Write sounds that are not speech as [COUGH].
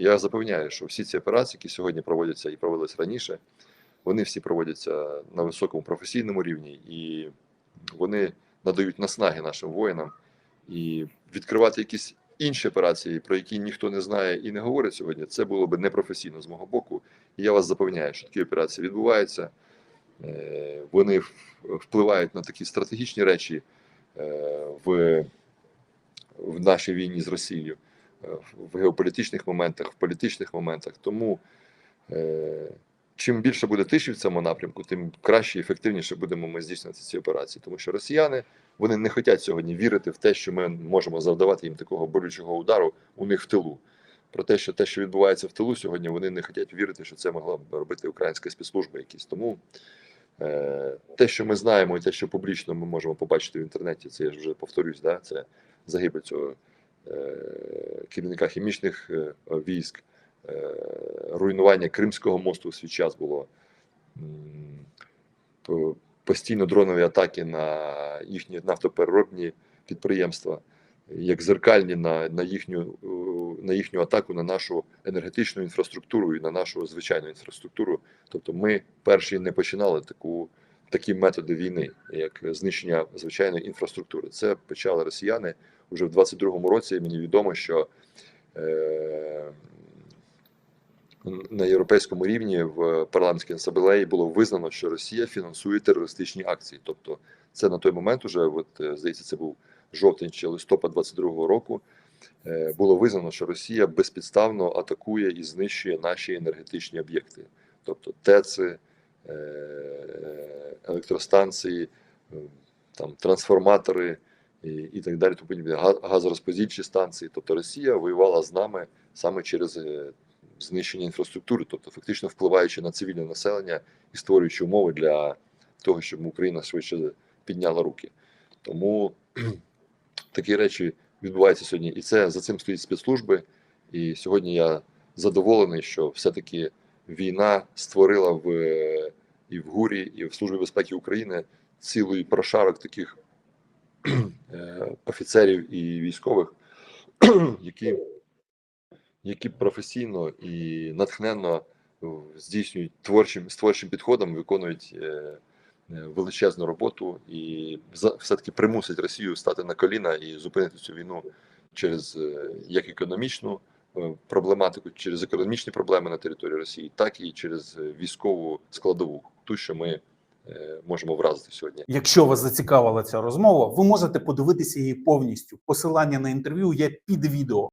Я запевняю, що всі ці операції, які сьогодні проводяться і проводились раніше, вони всі проводяться на високому професійному рівні, і вони надають наснаги нашим воїнам. І відкривати якісь інші операції, про які ніхто не знає і не говорить сьогодні, це було б непрофесійно з мого боку. І я вас запевняю, що такі операції відбуваються. Е, Вони впливають на такі стратегічні речі е, в, в нашій війні з Росією, в геополітичних моментах, в політичних моментах. Тому е, чим більше буде тиші в цьому напрямку, тим краще і ефективніше будемо ми здійснювати ці операції. Тому що росіяни вони не хочуть сьогодні вірити в те, що ми можемо завдавати їм такого болючого удару у них в тилу. Про те, що те, що відбувається в тилу сьогодні, вони не хочуть вірити, що це могла б робити українська спецслужба якісь. Тому е, те, що ми знаємо, і те, що публічно ми можемо побачити в інтернеті, це я ж вже повторюсь, да, це загибель цього керівника хімічних е, військ, е, руйнування Кримського мосту у свій час було. Постійно дронові атаки на їхні нафтопереробні підприємства, як зеркальні на, на, їхню, е, на їхню атаку на нашу енергетичну інфраструктуру і на нашу звичайну інфраструктуру. Тобто ми перші не починали таку, такі методи війни, як знищення звичайної інфраструктури. Це почали росіяни вже в 22-му році. Мені відомо, що е, на європейському рівні в парламентській асамблеї було визнано, що Росія фінансує терористичні акції. Тобто, це на той момент, уже от е, здається, це був жовтень чи листопад 22-го року. е, Було визнано, що Росія безпідставно атакує і знищує наші енергетичні об'єкти, тобто ТЕЦи, е, електростанції, е, там трансформатори і, і так далі. газорозподільчі станції. Тобто Росія воювала з нами саме через е, знищення інфраструктури, тобто фактично впливаючи на цивільне населення і створюючи умови для того, щоб Україна швидше підняла руки. Тому [CLEARS THROAT] такі речі відбуваються сьогодні, і це за цим стоїть спецслужби. І сьогодні я задоволений, що все-таки війна створила в е, і в ГУРі, і в Службі безпеки України цілий прошарок таких [CLEARS THROAT] е, офіцерів і військових, [CLEARS THROAT] які які професійно і натхненно здійснюють творчим з творчим підходом, виконують е, е, величезну роботу і за- все-таки примусить Росію стати на коліна і зупинити цю війну через як економічну проблематику, через економічні проблеми на території Росії, так і через військову складову, ту, що ми е, можемо вразити сьогодні. Якщо вас зацікавила ця розмова, ви можете подивитися її повністю. Посилання на інтерв'ю є під відео.